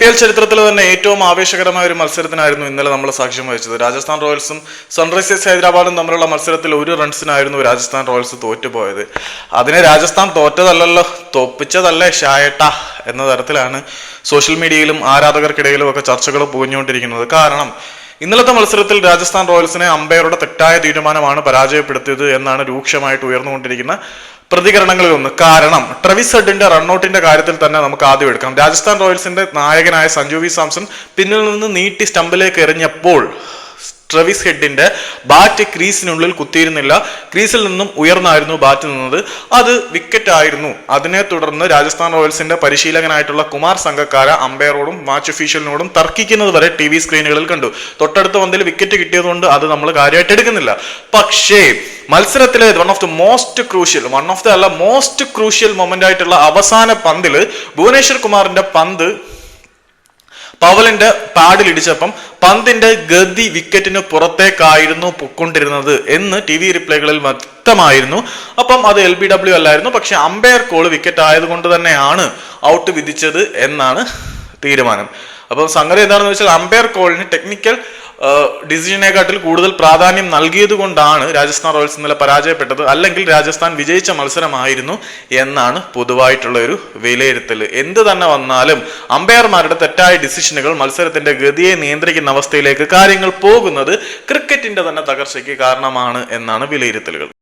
P L ചരിത്രത്തിൽ തന്നെ ഏറ്റവും ആവേശകരമായ ഒരു മത്സരത്തിനായിരുന്നു ഇന്നലെ നമ്മൾ സാക്ഷ്യം വഹിച്ചത്. രാജസ്ഥാൻ റോയൽസും സൺറൈസേഴ്സ് ഹൈദരാബാദും തമ്മിലുള്ള മത്സരത്തിൽ ഒരു റൺസിനായിരുന്നു രാജസ്ഥാൻ റോയൽസ് തോറ്റുപോയത്. അതിനെ രാജസ്ഥാൻ തോറ്റതല്ലല്ലോ തോപ്പിച്ചതല്ലേ ഷായട്ട എന്ന തരത്തിലാണ് സോഷ്യൽ മീഡിയയിലും ആരാധകർക്കിടയിലും ഒക്കെ ചർച്ചകൾ പുകഞ്ഞുകൊണ്ടിരിക്കുന്നത്. കാരണം ഇന്നലത്തെ മത്സരത്തിൽ രാജസ്ഥാൻ റോയൽസിനെ അമ്പയറുടെ തെറ്റായ തീരുമാനമാണ് പരാജയപ്പെടുത്തിയത് എന്നാണ് രൂക്ഷമായിട്ട് ഉയർന്നുകൊണ്ടിരിക്കുന്ന പ്രതികരണങ്ങളിൽ ഒന്ന്. കാരണം ട്രവിസ് ഹെഡിന്റെ റൺഔട്ടിന്റെ കാര്യത്തിൽ തന്നെ നമുക്ക് ആദ്യം എടുക്കാം. രാജസ്ഥാൻ റോയൽസിന്റെ നായകനായ സഞ്ജു വി സാംസൺ പിന്നിൽ നിന്ന് നീട്ടി സ്റ്റമ്പിലേക്ക് എറിഞ്ഞപ്പോൾ ട്രവിസ് ഹെഡിന്റെ ബാറ്റ് ക്രീസിനുള്ളിൽ കുത്തിയിരുന്നില്ല. ക്രീസിൽ നിന്നും ഉയർന്നായിരുന്നു ബാറ്റ് നിന്നത്. അത് വിക്കറ്റ് ആയിരുന്നു. അതിനെ തുടർന്ന് രാജസ്ഥാൻ റോയൽസിന്റെ പരിശീലകനായിട്ടുള്ള കുമാർ സംഘക്കാര അമ്പയറോടും മാച്ച് ഒഫീഷ്യലിനോടും തർക്കിക്കുന്നത് വരെ ടി വി സ്ക്രീനുകളിൽ കണ്ടു. തൊട്ടടുത്ത പന്തിൽ വിക്കറ്റ് കിട്ടിയതുകൊണ്ട് അത് നമ്മൾ കാര്യമായിട്ട് എടുക്കുന്നില്ല. പക്ഷേ മത്സരത്തിലെ one of the most crucial one of the അല്ല മോസ്റ്റ് ക്രൂഷ്യൽ മൊമെന്റ് ആയിട്ടുള്ള അവസാന പന്തിൽ ഭുവനേശ്വർ കുമാറിന്റെ പന്ത് പവലിന്റെ പാഡിൽ ഇടിച്ചപ്പം പന്തിന്റെ ഗതി വിക്കറ്റിന് പുറത്തേക്കായിരുന്നു പൊക്കൊണ്ടിരുന്നത് എന്ന് ടി വി റിപ്ലൈകളിൽ വ്യക്തമായിരുന്നു. അപ്പം അത് എൽ ബി ഡബ്ല്യു അല്ലായിരുന്നു. പക്ഷെ അമ്പയർ കോൾ വിക്കറ്റ് ആയതുകൊണ്ട് തന്നെയാണ് ഔട്ട് വിധിച്ചത് എന്നാണ് തീരുമാനം. അപ്പം സംഗതി എന്താണെന്ന് വെച്ചാൽ അമ്പയർ കോളിന് ടെക്നിക്കൽ ഡിസിഷനെക്കാട്ടിൽ കൂടുതൽ പ്രാധാന്യം നൽകിയത് കൊണ്ടാണ് രാജസ്ഥാൻ റോയൽസ് ഇന്നലെ പരാജയപ്പെട്ടത്. അല്ലെങ്കിൽ രാജസ്ഥാൻ വിജയിച്ച മത്സരമായിരുന്നു എന്നാണ് പൊതുവായിട്ടുള്ള ഒരു വിലയിരുത്തൽ. എന്ത് തന്നെ വന്നാലും അമ്പയർമാരുടെ തെറ്റായ ഡിസിഷനുകൾ മത്സരത്തിന്റെ ഗതിയെ നിയന്ത്രിക്കുന്ന അവസ്ഥയിലേക്ക് കാര്യങ്ങൾ പോകുന്നത് ക്രിക്കറ്റിന്റെ തന്നെ തകർച്ചയ്ക്ക് കാരണമാണ് എന്നാണ് വിലയിരുത്തലുകൾ.